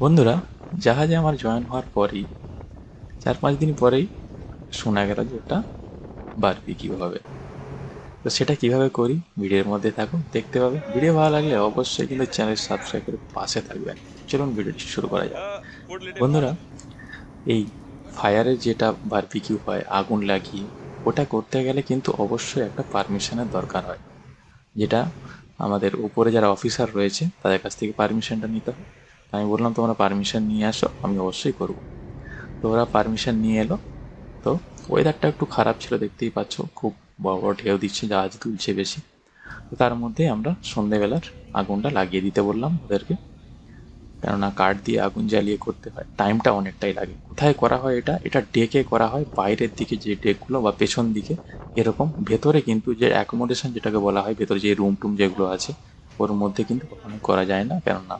বন্ধুরা, জাহাজে আমার জয়েন হওয়ার পরেই, চার পাঁচ দিন পরেই শোনা গেল যে ওটা বারবিকিউ হবে তো সেটা কীভাবে করি, ভিডিওর মধ্যে থাকুন, দেখতে পাবে ভিডিও ভালো লাগলে অবশ্যই কিন্তু চ্যানেল সাবস্ক্রাইব করে পাশে থাকবেন। চলুন ভিডিওটি শুরু করা যাক। বন্ধুরা, এই ফায়ারের যেটা বারবিকিউ হয়, আগুন লাগিয়ে, ওটা করতে গেলে কিন্তু অবশ্যই একটা পারমিশনের দরকার হয়। যেটা আমাদের উপরে যারা অফিসার রয়েছে, তাদের কাছ থেকে পারমিশনটা নিতে হয়। আমি বললাম, তোমরা পারমিশন নিয়ে আসো, আমি অবশ্যই করব। তো ওরা পারমিশন নিয়ে এলো। তো ওয়েদারটা একটু খারাপ ছিল, দেখতেই পাচ্ছ, খুব বড় বড় ঢেউ দিচ্ছে জাহাজ তুলছে বেশি। তো তার মধ্যে আমরা সন্ধেবেলার আগুনটা লাগিয়ে দিতে বললাম ওদেরকে। কেননা কাঠ দিয়ে আগুন জ্বালিয়ে করতে হয় টাইমটা অনেকটাই লাগে। কোথায় করা হয় এটা? এটা ডেকে করা হয়, বাইরের দিকে যে ডেকগুলো বা পেছন দিকে, এরকম ভেতরে কিন্তু যে অ্যাকোমোডেশন যেটাকে বলা হয়, ভেতরে যে রুম টুম যেগুলো আছে, ওর মধ্যে কিন্তু কখনো করা যায় না। কেননা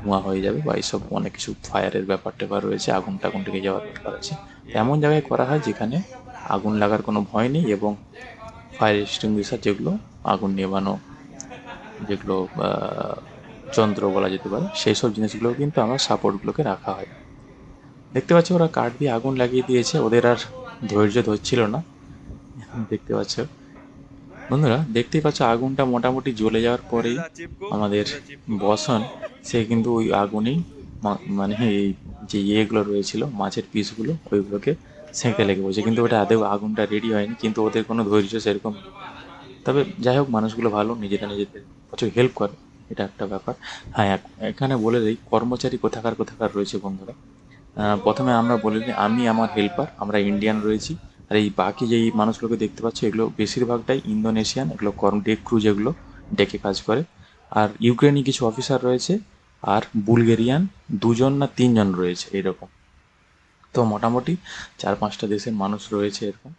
ধোঁয়া হয়ে যাবে বা এইসব অনেক কিছু ফায়ারের ব্যাপার ট্যাপার রয়েছে, আগুন টাগুন লেগে যাওয়ার ব্যাপার আছে। এমন জায়গায় করা হয় যেখানে আগুন লাগার কোনো ভয় নেই এবং ফায়ার এক্সটিংগুইশার যেগুলো, আগুন নেভানো যেগুলো যন্ত্র বলা যেতে পারে সেই সব জিনিসগুলো কিন্তু আমার সাপোর্টগুলোকে রাখা হয়। দেখতে পাচ্ছ ওরা কাঠ দিয়ে আগুন লাগিয়ে দিয়েছে, ওদের আর ধৈর্য ধরছিল না। দেখতে পাচ্ছ? বন্ধুরা, দেখতেই পাচ্ছ আগুনটা মোটামুটি জ্বলে যাওয়ার পরেই আমাদের বসন, সে কিন্তু ওই আগুনেই মানে এই যে ইয়েগুলো রয়েছিল, মাছের পিসগুলো, ওইগুলোকে সেঁকে লেগে পড়ছে। কিন্তু ওটা আদেও আগুনটা রেডি হয়নি, কিন্তু ওদের কোনো ধৈর্য সেরকম তবে যাই হোক, মানুষগুলো ভালো, নিজেরা নিজেদের প্রচুর হেল্প করে। এটা একটা ব্যাপার। হ্যাঁ এখানে বলে দিই, কর্মচারী কোথাকার কোথাকার রয়েছে বন্ধুরা। প্রথমে আমরা বলে দিই, আমি আমার হেল্পার আমরা ইন্ডিয়ান রয়েছি। আর এই বাকি যেই মানুষগুলোকে দেখতে পাচ্ছ, এগুলো বেশিরভাগটাই ইন্দোনেশিয়ান, এগুলো কর্ম ডেক ক্রু যেগুলো ডেকে কাজ করে। আর ইউক্রেনি কিছু অফিসার রয়েছে আর বুলগেরিয়ান দুজন না তিনজন রয়েছে এরকম। তো মোটামুটি চার পাঁচটা দেশের মানুষ রয়েছে এরকম।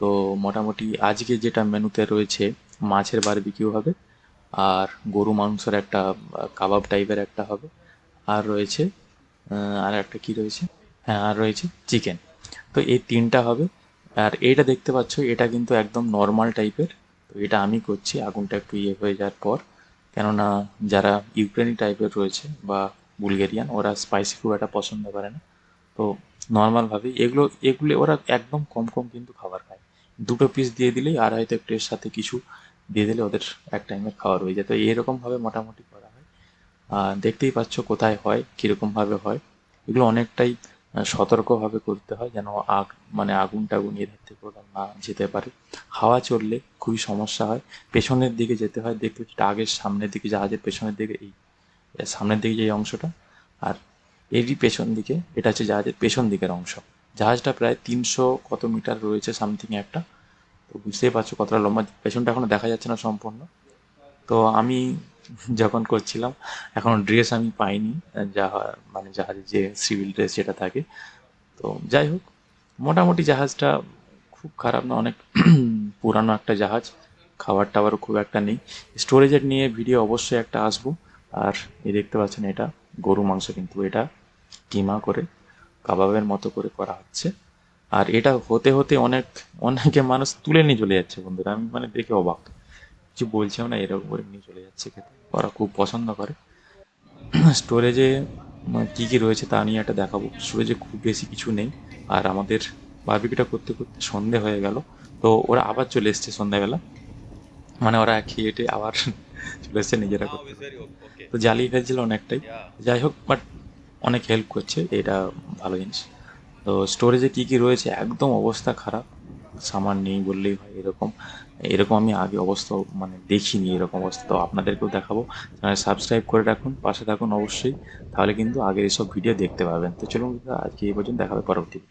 তো মোটামুটি আজকে যেটা মেনুতে রয়েছে, মাছের বারবিকিউ হবে আর গরু মাংসের একটা কাবাব টাইপের একটা হবে। আর রয়েছে আর একটা কি রয়েছে? হ্যাঁ আর রয়েছে চিকেন তো এই তিনটা হবে। আর এইটা দেখতে পাচ্ছ, এটা কিন্তু একদম নর্মাল টাইপের তো এটা আমি করছি, আগুনটা একটু ইয়ে হয়ে যাওয়ার পর। কেননা যারা ইউক্রেনি টাইপের রয়েছে বা বুলগেরিয়ান, ওরা স্পাইসি খুব একটা পছন্দ করে না। তো নর্মালভাবেই এগুলো এগুলো ওরা একদম কম কম কিন্তু খাবার খায়। দুটো পিস দিয়ে দিলেই আর হয়তো একটু এর সাথে কিছু দিয়ে দিলে ওদের এক টাইমের খাওয়ার হয়ে যায়। তো এরকমভাবে মোটামুটি করা হয়। দেখতেই পাচ্ছ কোথায় হয় কীরকমভাবে হয়। এগুলো অনেকটাই সতর্কভাবে করতে হয় যেন আগ মানে আগুন টাগুন এধার থেকে ওধার না যেতে পারে। হাওয়া চললে খুবই সমস্যা হয়। পেছনের দিকে যেতে হয়, দেখতে পাচ্ছি আগের সামনের দিকে, জাহাজের পেছনের দিকে এই সামনের দিকে যে অংশটা। আর এরই পেছন দিকে, এটা হচ্ছে জাহাজের পেছন দিকের অংশ। জাহাজটা প্রায় তিনশো কত মিটার রয়েছে, সামথিং একটা। তো বুঝতেই পারছ কতটা লম্বা। পেছনটা এখনও দেখা যাচ্ছে না সম্পূর্ণ। তো আমি যখন করছিলাম। এখন ড্রেস আমি পাইনি, যা মানে জাহাজের যে সিভিল ড্রেস যেটা থাকে। তো যাই হোক, মোটামুটি জাহাজটা খুব খারাপ না, অনেক পুরানো একটা জাহাজ। খাবার টাবারও খুব একটা নেই। স্টোরেজের নিয়ে ভিডিও অবশ্যই একটা আসব। আর এই দেখতে পাচ্ছেন এটা, গরু মাংস কিন্তু এটা কিমা করে, কাবাবের মতো করে করা হচ্ছে। আর এটা হতে হতে অনেক, অনেকে মানুষ তুলে নিয়ে চলে যাচ্ছে বন্ধুরা। আমি মানে দেখে অবাক। কিছু বলছেও না এরকম করে নিয়ে চলে যাচ্ছে খেতে। ওরা খুব পছন্দ করে। স্টোরেজে কী কী রয়েছে তা নিয়ে একটা দেখাবো। স্টোরেজে খুব বেশি কিছু নেই। আর আমাদের বারবিকিটা করতে করতে সন্ধে হয়ে গেল। তো ওরা আবার চলে এসছে সন্ধ্যাবেলা মানে ওরা খেয়ে টেয়ে আবার চলে এসছে নিজেরা করতে। তো জ্বালিয়ে ফেলছিল অনেকটাই। যাই হোক বাট অনেক হেল্প করছে। এটা ভালো জিনিস। তো স্টোরেজে কী কী রয়েছে? একদম অবস্থা খারাপ। সামান নেই বললেই হয়, এরকম। এরকম আমি আগে অবস্থা মানে দেখিনি এরকম অবস্থা। তো আপনাদেরকেও দেখাবো। চ্যানেল সাবস্ক্রাইব করে রাখুন, পাশে থাকুন অবশ্যই। তাহলে কিন্তু আগের এসব ভিডিও দেখতে পাবেন তো চলুন আজকে এই পর্যন্ত দেখাবে পরবর্তী